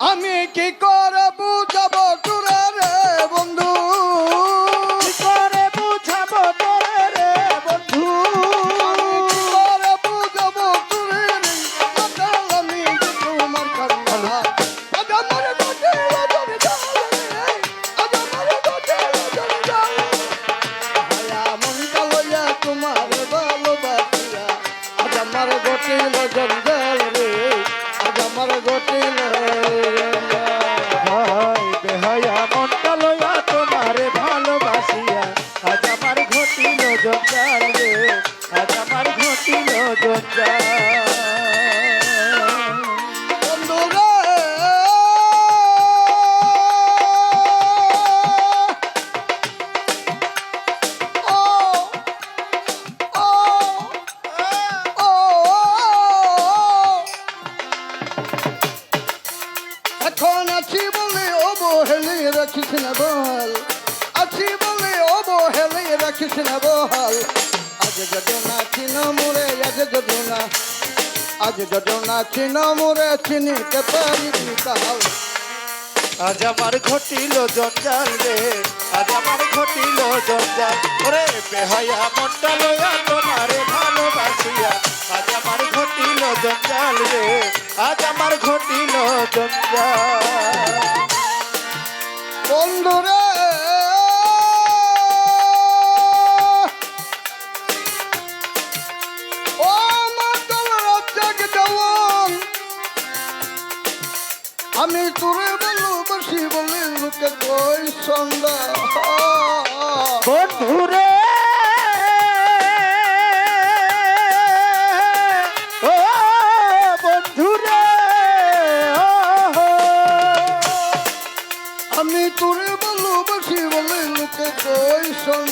আমি কি করে বুঝাবো তোরা রে বন্ধু? কি করে বুঝাবো তোরে রে বন্ধু? কি করে বুঝাবো তোরে রে? আমি তোমার কান্না। আজ আমার গোটে লজরে জালে আজ আমার গোটে লজরে জালে মনটা লইয়া তোমার ভালোবাসিয়া। আজ আমার গোটে লজরে জালে আজ আমার গোটে এখন আছি বলে অবহেলে রাখিস না বল। আছি বলে অবহেলে রাখিস না বল। আজ যদি নাচি না মোরে, আজ যদি না আজ যদি নাচি না মোরে চিনিতে পারি কাল আজ আমার ঘটিল জঞ্জাল রে, আজ আমার ঘটিল জঞ্জাল। ওরে বেহায়া মনটা লইয়া আজ আমার ঘটিল বন্ধুরে আমি তোরে ভালোবাসি বলে লোকে কই সন্ধ্যা। বন্ধুরে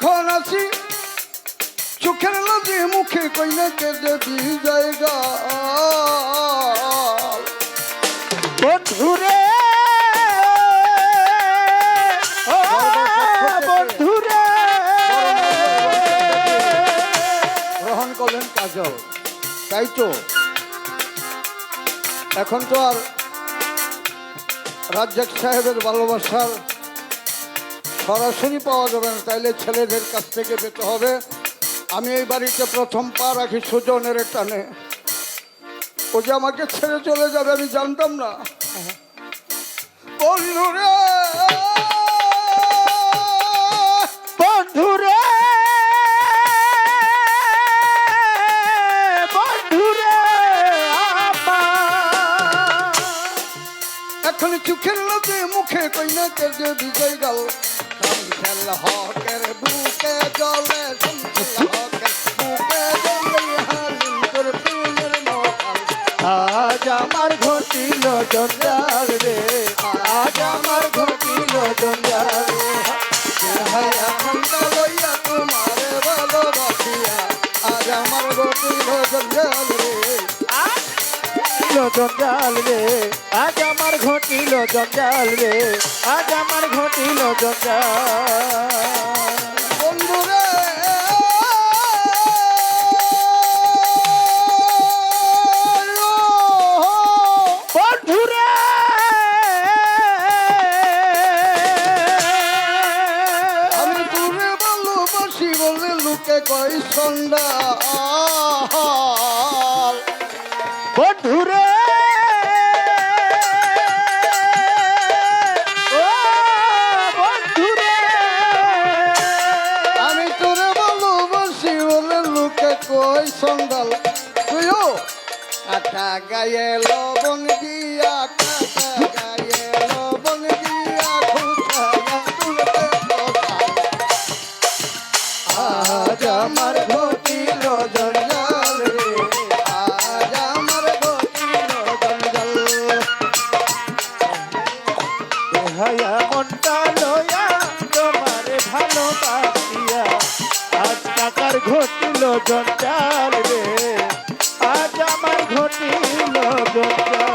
এখন আছি। চোখের লাগে মুখে কইনা কে দেবি জায়গা। বন্ধুরে বন্ধুরে। গ্রহণ করলেন কাজল। তাই তো? এখন তো আর রাজ্জাক সাহেবের ভালোবাসার সরাসরি পাওয়া যাবে না, তাইলে ছেলেদের কাছ থেকে পেতে হবে। আমি এই বাড়িতে প্রথম পা রাখি সুজনের টানে। ও যে আমাকে ছেড়ে চলে যাবে, আমি জানতাম না। বন্ধুরে! কে যে বিজয় গাল সংখ্যাল হকের বুকে জলে সংখ্যাল হকের বুকে জলে হালিম মহাল আজ আমার ঘটিল জঞ্জাল রে। জঞ্জাল রে। আজ আমার ঘটিল জঞ্জাল রে। আজ আমার ঘটিল জঞ্জাল। আমি বলে লোকে কই সন্ধ্যা কাঁচা গায়ে লবণ দিয়া, কাঁচা গায়ে লবণ দিয়া খুশালা তুলতে আজ আমার ঘটিল জঞ্জাল রে। আজ আমার ঘটিল জঞ্জাল। হায়া মনটা লয়া তোমারে ঘটিল জঞ্জাল রে। Jai